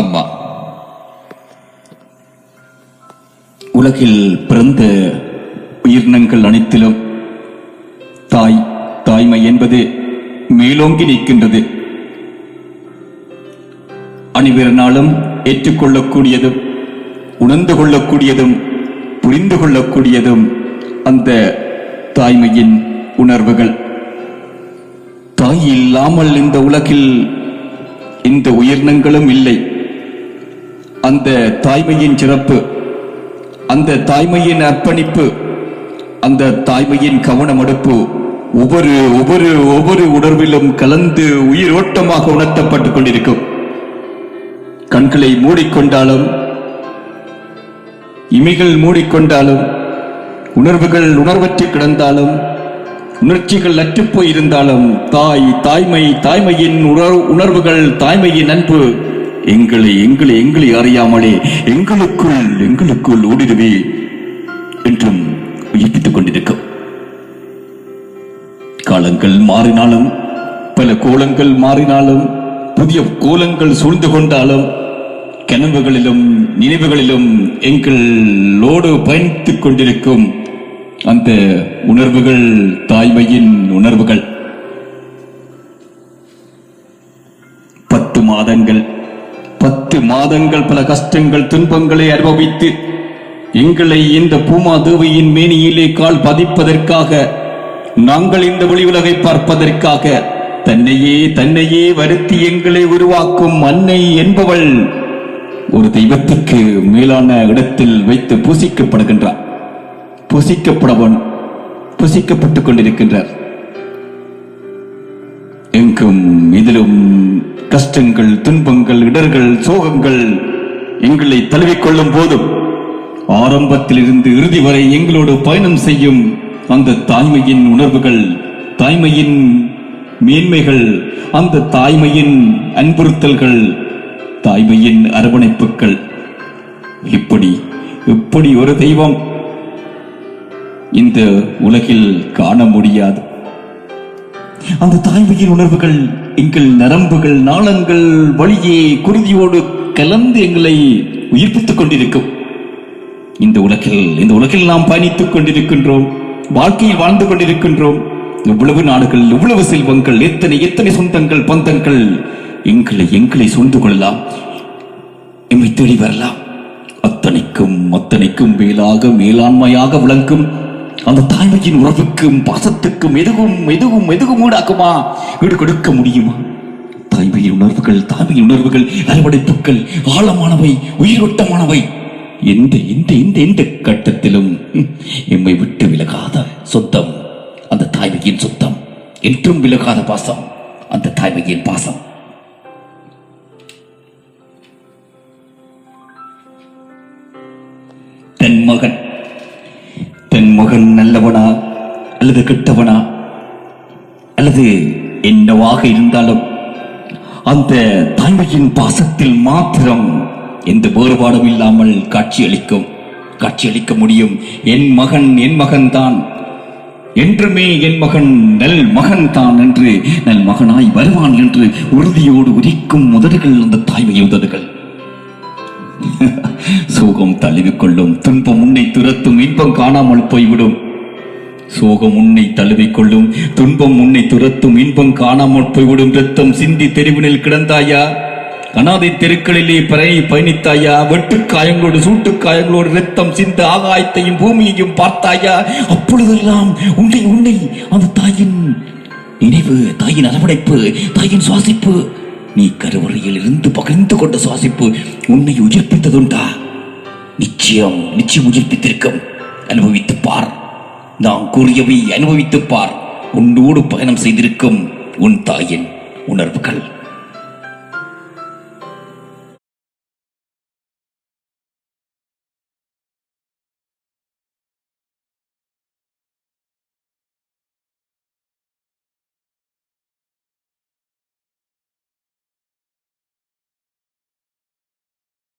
அம்மா. உலகில் பிறந்த உயிரினங்கள் அனைத்திலும் தாய் தாய்மை என்பது மேலோங்கி நிற்கின்றது. அனைவரினாலும் ஏற்றுக்கொள்ளக்கூடியதும் உணர்ந்து கொள்ளக்கூடியதும் புரிந்து கொள்ளக்கூடியதும் அந்த தாய்மையின் உணர்வுகள். தாய் இல்லாமல் இந்த உலகில் இந்த உயிரினங்களும் இல்லை. அந்த தாய்மையின் சிறப்பு அந்த தாய்மையின் அர்ப்பணிப்பு அந்த தாய்மையின் கவனமடுப்பு ஒவ்வொரு ஒவ்வொரு ஒவ்வொரு உணர்விலும் கலந்து உயிரோட்டமாக உணர்த்தப்பட்டுக் கொண்டிருக்கும். கண்களை மூடிக்கொண்டாலும் இமைகள் மூடிக்கொண்டாலும் உணர்வுகள் உணர்வற்று கிடந்தாலும் உணர்ச்சிகள் அற்றுப்போயிருந்தாலும் தாய் தாய்மை தாய்மையின் உணர்- உணர்வுகள் தாய்மையின் அன்பு எங்களை எங்களை எங்களை அறியாமலே எங்களுக்குள் எங்களுக்குள் ஓடிடுவே என்றும் உயிர்ப்பித்துக் கொண்டிருக்கும் காலங்கள் மாறினாலும் பல கோலங்கள் மாறினாலும் புதிய கோலங்கள் சூழ்ந்து கொண்டாலும் கனவுகளிலும் நினைவுகளிலும் எங்களோடு பயணித்துக் கொண்டிருக்கும் அந்த உணர்வுகள் தாய்மையின் உணர்வுகள். பத்து மாதங்கள் எட்டு மாதங்கள் பல கஷ்டங்கள் துன்பங்களை அனுபவித்து எங்களை இந்த பூமாதேவியின் மேனியிலே கால் பதிப்பதற்காக நாங்கள் இந்த வெளி உலகை பார்ப்பதற்காக தன்னையே தன்னையே வருத்தி எங்களை உருவாக்கும் அன்னை என்பவள் ஒரு தெய்வத்துக்கு மேலான இடத்தில் வைத்து பூசிக்கப்படுகின்றார். பூசிக்கப்படவன் பூசிக்கப்பட்டுக் கொண்டிருக்கின்றார். எங்கும் இதிலும் கஷ்டங்கள் துன்பங்கள் இடர்கள் சோகங்கள் எங்களை தழுவிக்கொள்ளும் போதும் ஆரம்பத்தில் இருந்து இறுதி வரை எங்களோடு பயணம் செய்யும் அந்த தாய்மையின் உணர்வுகள் தாய்மையின் மேன்மைகள் அந்த தாய்மையின் அன்புறுத்தல்கள் தாய்மையின் அரவணைப்புகள். இப்படி இப்படி ஒரு தெய்வம் இந்த உலகில் காண முடியாது. அந்த தாய்மையின் உணர்வுகள் எங்கள் நரம்புகள் நாளங்கள் வழியே குருதியோடு கலந்து எங்களை உயிர்ப்பித்துக் கொண்டிருக்கும். இந்த உலகில் இந்த உலகில் நாம் பயணித்துக் கொண்டிருக்கின்றோம். வாழ்க்கையில் வாழ்ந்து கொண்டிருக்கின்றோம். இவ்வளவு நாடுகள் இவ்வளவு செல்வங்கள் எத்தனை எத்தனை சொந்தங்கள் பந்தங்கள். எங்களை எங்களை சூழ்ந்து கொள்ளலாம். எம்மை தேடி வரலாம். அத்தனைக்கும் அத்தனைக்கும் மேலாக மேலாண்மையாக விளங்கும் அந்த தாய்மையின் உறவுக்கும் பாசத்துக்கும் எதுவும் எதுவும் எதுவும் ஊடாக்குமா? வீடு கொடுக்க முடியுமா? தாய்மையின் உணர்வுகள் தாய்மையின் உணர்வுகள் அறுவடைப்புக்கள் ஆழமானவை உயிரோட்டமானவை. எந்த எந்த எந்த எந்த கட்டத்திலும் எம்மை விட்டு விலகாத சொத்தம் அந்த தாய்மையின் சொத்தம் என்றும் விலகாத பாசம் அந்த தாய்மையின் பாசம். தன் மகன் மகன் நல்லவனா அல்லது கெட்டவனா? அல்லது என்னவாக இருந்தாலும் அந்த தாய்மையின் பாசத்தில் மாத்திரம் எந்த வேறுபாடும் இல்லாமல் காட்சியளிக்கும். காட்சியளிக்க முடியும். என் மகன் என் மகன்தான். என்றுமே என் மகன் நல் மகன் தான் என்று நல் மகனாய் வருவான் என்று உறுதியோடு உரிக்கும் முதல்கள் அந்த தாய்மை உதடுகள் சோகம் தழுவிக்கொள்ளும் துன்பம் உன்னை துரத்தும் இன்பம் காணாமல் போய்விடும். சோகம் உன்னை தழுவிக்கொள்ளும் துன்பம் உன்னை துரத்தும் இன்பம் காணாமல் போய்விடும். ரத்தம் சிந்தி தெருவினில் கிடந்தாயா? அனாதை தெருக்களிலே பறை பயணித்தாயா? வெட்டுக்காயங்களோடு சூட்டுக்காயங்களோடு ரத்தம் சிந்த ஆகாயத்தையும் பூமியையும் பார்த்தாயா? அப்பொழுதெல்லாம் உன்னை உன்னை அந்த தாயின் நினைவு தாயின் அரவணைப்பு தாயின் சுவாசிப்பு. நீ கருவறையில் இருந்து பகிர்ந்து கொண்ட சுவாசிப்பு உன்னை உயிர்ப்பித்ததுண்டா? நிச்சயம் நிச்சயம் உயிர்ப்பித்திருக்கும் அனுபவித்துப் பார். நான் கூறியவை அனுபவித்துப் பார். உன்னோடு பயணம் செய்திருக்கும் உன் தாயின் உணர்வுகள்.